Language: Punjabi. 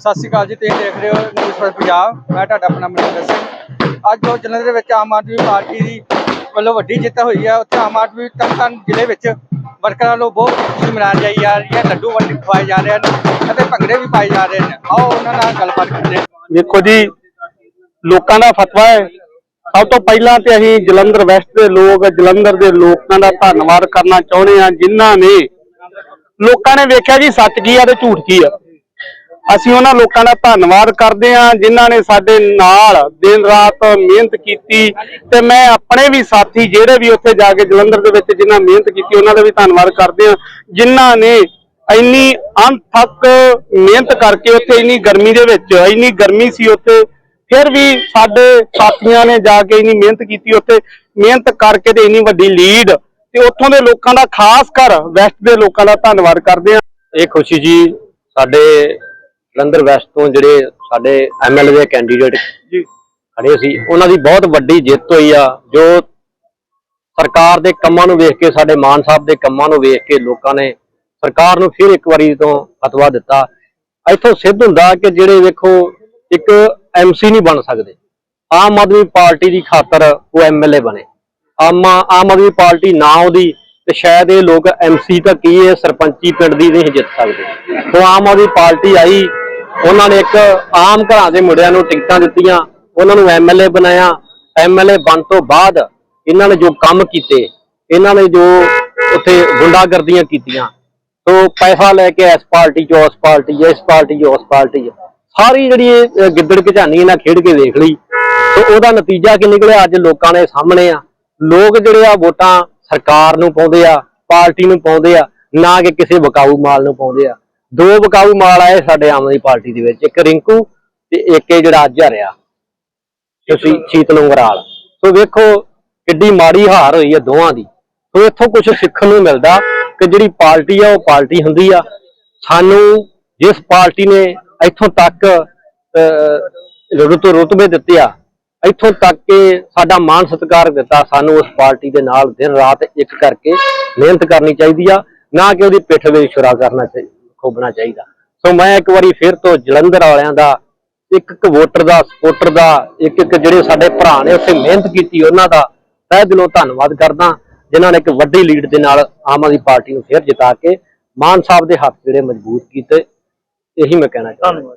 ਸਤਿ ਸ਼੍ਰੀ ਅਕਾਲ ਜੀ, ਤੁਸੀਂ ਦੇਖ ਰਹੇ ਹੋ ਨਿਊਜ਼ ਫਰ ਪੰਜਾਬ ਮੈਂ ਤੁਹਾਡਾ ਆਪਣਾ ਮਨਿੰਦਰ ਸਿੰਘ। ਅੱਜ ਜੋ ਜਲੰਧਰ ਦੇ ਵਿੱਚ ਆਮ ਆਦਮੀ ਪਾਰਟੀ ਦੀ ਵੱਲੋਂ ਵੱਡੀ ਜਿੱਤ ਹੋਈ ਹੈ। ਉੱਥੇ ਆਮ ਆਦਮੀ ਤਰਨਤਾਰਨ ਜ਼ਿਲ੍ਹੇ ਵਿੱਚ ਵਰਕਰਾਂ ਵੱਲੋਂ ਬਹੁਤ ਖੁਸ਼ੀ ਮਨਾਈ ਜਾਈ ਜਾ ਰਹੀ ਹੈ। ਲੱਡੂ ਵੰਡ ਖਵਾਏ ਜਾ ਰਹੇ ਹਨ ਅਤੇ ਭੰਗੜੇ ਵੀ ਪਾਏ ਜਾ ਰਹੇ ਨੇ ਆਓ ਉਹਨਾਂ ਨਾਲ ਗੱਲਬਾਤ ਕਰਦੇ ਹਾਂ। ਵੇਖੋ ਜੀ, ਲੋਕਾਂ ਦਾ ਫਤਵਾ ਹੈ। ਸਭ ਤੋਂ ਪਹਿਲਾਂ ਤੇ ਅਸੀਂ ਜਲੰਧਰ ਵੈਸਟ ਦੇ ਲੋਕ, ਜਲੰਧਰ ਦੇ ਲੋਕਾਂ ਦਾ ਧੰਨਵਾਦ ਕਰਨਾ ਚਾਹੁੰਦੇ ਹਾਂ, ਜਿਨ੍ਹਾਂ ਨੇ ਲੋਕਾਂ ਨੇ ਵੇਖਿਆ ਜੀ ਸੱਚ ਕੀ ਆ ਤੇ ਝੂਠ ਕੀ ਆ। ਅਸੀਂ ਉਹਨਾਂ ਲੋਕਾਂ ਦਾ ਧੰਨਵਾਦ ਕਰਦੇ ਹਾਂ ਜਿਨ੍ਹਾਂ ਨੇ ਸਾਡੇ ਨਾਲ ਦਿਨ ਰਾਤ ਮਿਹਨਤ ਕੀਤੀ ਤੇ ਮੈਂ ਆਪਣੇ ਵੀ ਸਾਥੀ ਜਿਹੜੇ ਵੀ ਉੱਥੇ ਜਾ ਕੇ ਜਲੰਧਰ ਦੇ ਵਿੱਚ ਜਿਨ੍ਹਾਂ ਮਿਹਨਤ ਕੀਤੀ, ਉਹਨਾਂ ਦਾ ਵੀ ਧੰਨਵਾਦ ਕਰਦੇ ਹਾਂ। ਜਿਨ੍ਹਾਂ ਨੇ ਇੰਨੀ ਅਣਥੱਕ ਮਿਹਨਤ ਕਰਕੇ ਉੱਥੇ ਇੰਨੀ ਗਰਮੀ ਦੇ ਵਿੱਚ, ਇੰਨੀ ਗਰਮੀ ਸੀ ਉੱਥੇ, ਫਿਰ ਵੀ ਸਾਡੇ ਸਾਥੀਆਂ ਨੇ ਜਾ ਕੇ ਇੰਨੀ ਮਿਹਨਤ ਕੀਤੀ ਉੱਥੇ। ਮਿਹਨਤ ਕਰਕੇ ਤੇ ਇੰਨੀ ਵੱਡੀ ਲੀਡ ਤੇ ਉੱਥੋਂ ਦੇ ਲੋਕਾਂ ਦਾ ਖਾਸ ਕਰ ਵੈਸਟ ਦੇ ਲੋਕਾਂ ਦਾ ਧੰਨਵਾਦ ਕਰਦੇ ਹਾਂ। ਇਹ ਖੁਸ਼ੀ ਜੀ, ਸਾਡੇ ਜਲੰਧਰ ਵੈਸਟ ਤੋਂ ਜਿਹੜੇ ਸਾਡੇ ਐਮਐਲਏ ਦੇ ਕੈਂਡੀਡੇਟ ਜੀ। ਖੜੇ ਸੀ ਉਹਨਾਂ ਦੀ ਬਹੁਤ ਵੱਡੀ ਜਿੱਤ ਹੋਈ ਆ ਜੋ ਸਰਕਾਰ ਦੇ ਕੰਮਾਂ ਨੂੰ ਵੇਖ ਕੇ ਸਾਡੇ ਮਾਨ ਸਾਹਿਬ ਦੇ ਕੰਮਾਂ ਨੂੰ ਵੇਖ ਕੇ ਲੋਕਾਂ ਨੇ ਸਰਕਾਰ ਨੂੰ ਫਿਰ ਇੱਕ ਵਾਰੀ ਤੋਂ ਫਤਵਾ ਦਿੱਤਾ। ਇੱਥੋਂ ਸਿੱਧ ਹੁੰਦਾ ਕਿ ਜਿਹੜੇ ਵੇਖੋ ਇੱਕ ਐਮਸੀ ਨਹੀਂ ਬਣ ਸਕਦੇ। ਆਮ ਆਦਮੀ ਪਾਰਟੀ ਦੀ ਖਾਤਰ ਉਹ ਐਮਐਲਏ ਬਣੇ। ਆਮ ਆਮ ਆਦਮੀ ਪਾਰਟੀ ਨਾ ਉਹਦੀ ਤੇ ਸ਼ਾਇਦ ਇਹ ਲੋਕ ਐਮਸੀ ਤਾਂ ਕੀ ਹੈ ਸਰਪੰਚੀ ਪਿੰਡ ਦੀ ਨਹੀਂ ਜਿੱਤ ਸਕਦੇ। ਤੋਂ ਆਮ ਆਦਮੀ ਪਾਰਟੀ ਆਈ ਉਹਨਾਂ ਨੇ ਇੱਕ ਆਮ ਘਰਾਂ ਦੇ ਮੁੰਡਿਆਂ ਨੂੰ ਟਿਕਟਾਂ ਦਿੱਤੀਆਂ, ਉਹਨਾਂ ਨੂੰ ਐਮਐਲਏ ਬਣਾਇਆ। ਐਮਐਲਏ ਬਣ ਤੋਂ ਬਾਅਦ ਇਹਨਾਂ ਨੇ ਜੋ ਕੰਮ ਕੀਤੇ, ਇਹਨਾਂ ਨੇ ਜੋ ਉੱਥੇ ਗੁੰਡਾਗਰਦੀਆਂ ਕੀਤੀਆਂ। ਸੋ ਪੈਸਾ ਲੈ ਕੇ ਇਸ ਪਾਰਟੀ ਚੋਂ ਉਸ ਪਾਰਟੀ, ਇਸ ਪਾਰਟੀ ਚੋਂ ਉਸ ਪਾਰਟੀ ਚ। ਸਾਰੀ ਜਿਹੜੀ ਗਿੱਦੜ ਘਚਾਨੀ ਇਹਨਾਂ ਖੇਡ ਕੇ ਦੇਖ ਲਈ। ਤੇ ਉਹਦਾ ਨਤੀਜਾ ਕੀ ਨਿਕਲਿਆ? ਅੱਜ ਲੋਕਾਂ ਦੇ ਸਾਹਮਣੇ ਆ। ਲੋਕ ਜਿਹੜੇ ਆ ਵੋਟਾਂ ਸਰਕਾਰ ਨੂੰ ਪਾਉਂਦੇ ਆ, ਪਾਰਟੀ ਨੂੰ ਪਾਉਂਦੇ ਆ, ਨਾ ਕਿ ਕਿਸੇ ਬਕਾਊ ਮਾਲ ਨੂੰ ਪਾਉਂਦੇ ਆ। ਦੋ ਵਿਕਾਊ ਮਾਲ ਆਏ ਸਾਡੇ ਆਮ ਆਦਮੀ ਪਾਰਟੀ ਦੇ ਵਿੱਚ ਇੱਕ ਰਿੰਕੂ ਤੇ ਇੱਕ ਇਹ ਜਿਹੜਾ ਅੱਜ ਹਰਿਆ। ਤੁਸੀਂ ਸ਼ੀਤਲ ਉਂਗਰਾਲ। ਸੋ ਵੇਖੋ ਕਿੱਡੀ ਮਾੜੀ ਹਾਰ ਹੋਈ ਹੈ ਦੋਵਾਂ ਦੀ। ਸੋ ਇੱਥੋਂ ਕੁਝ ਸਿੱਖਣ ਨੂੰ ਮਿਲਦਾ ਕਿ ਜਿਹੜੀ ਪਾਰਟੀ ਆ ਉਹ ਪਾਰਟੀ ਹੁੰਦੀ ਆ। ਸਾਨੂੰ ਜਿਸ ਪਾਰਟੀ ਨੇ ਇੱਥੋਂ ਤੱਕ ਰੁਤ ਰੁਤਬੇ ਦਿੱਤੇ ਆ ਇੱਥੋਂ ਤੱਕ ਕਿ ਸਾਡਾ ਮਾਣ ਸਤਿਕਾਰ ਦਿੱਤਾ ਸਾਨੂੰ ਉਸ ਪਾਰਟੀ ਦੇ ਨਾਲ ਦਿਨ ਰਾਤ ਇੱਕ ਕਰਕੇ ਮਿਹਨਤ ਕਰਨੀ ਚਾਹੀਦੀ ਆ। ਨਾ ਕਿ ਉਹਦੀ ਪਿੱਠ ਵਿੱਚ ਛੁਰਾ ਕਰਨਾ ਚਾਹੀਦਾ। ਖੋਬਣਾ ਚਾਹੀਦਾ। ਸੋ ਮੈਂ ਇੱਕ ਵਾਰੀ ਫਿਰ ਤੋਂ ਜਲੰਧਰ ਵਾਲਿਆਂ ਦਾ, ਇੱਕ ਇੱਕ ਵੋਟਰ ਦਾ, ਸਪੋਰਟਰ ਦਾ, ਇੱਕ ਇੱਕ ਜਿਹੜੇ ਸਾਡੇ ਭਰਾ ਨੇ ਉੱਥੇ ਮਿਹਨਤ ਕੀਤੀ ਉਹਨਾਂ ਦਾ ਤਹਿ ਦਿਲੋਂ ਧੰਨਵਾਦ ਕਰਦਾ, ਜਿਨ੍ਹਾਂ ਨੇ ਇੱਕ ਵੱਡੀ ਲੀਡ ਦੇ ਨਾਲ ਆਮ ਆਦਮੀ ਪਾਰਟੀ ਨੂੰ ਫਿਰ ਜਿਤਾ ਕੇ ਮਾਨ ਸਾਹਿਬ ਦੇ ਹੱਥ ਜਿਹੜੇ ਮਜ਼ਬੂਤ ਕੀਤੇ, ਇਹੀ ਮੈਂ ਕਹਿਣਾ ਚਾਹੁੰਦਾ।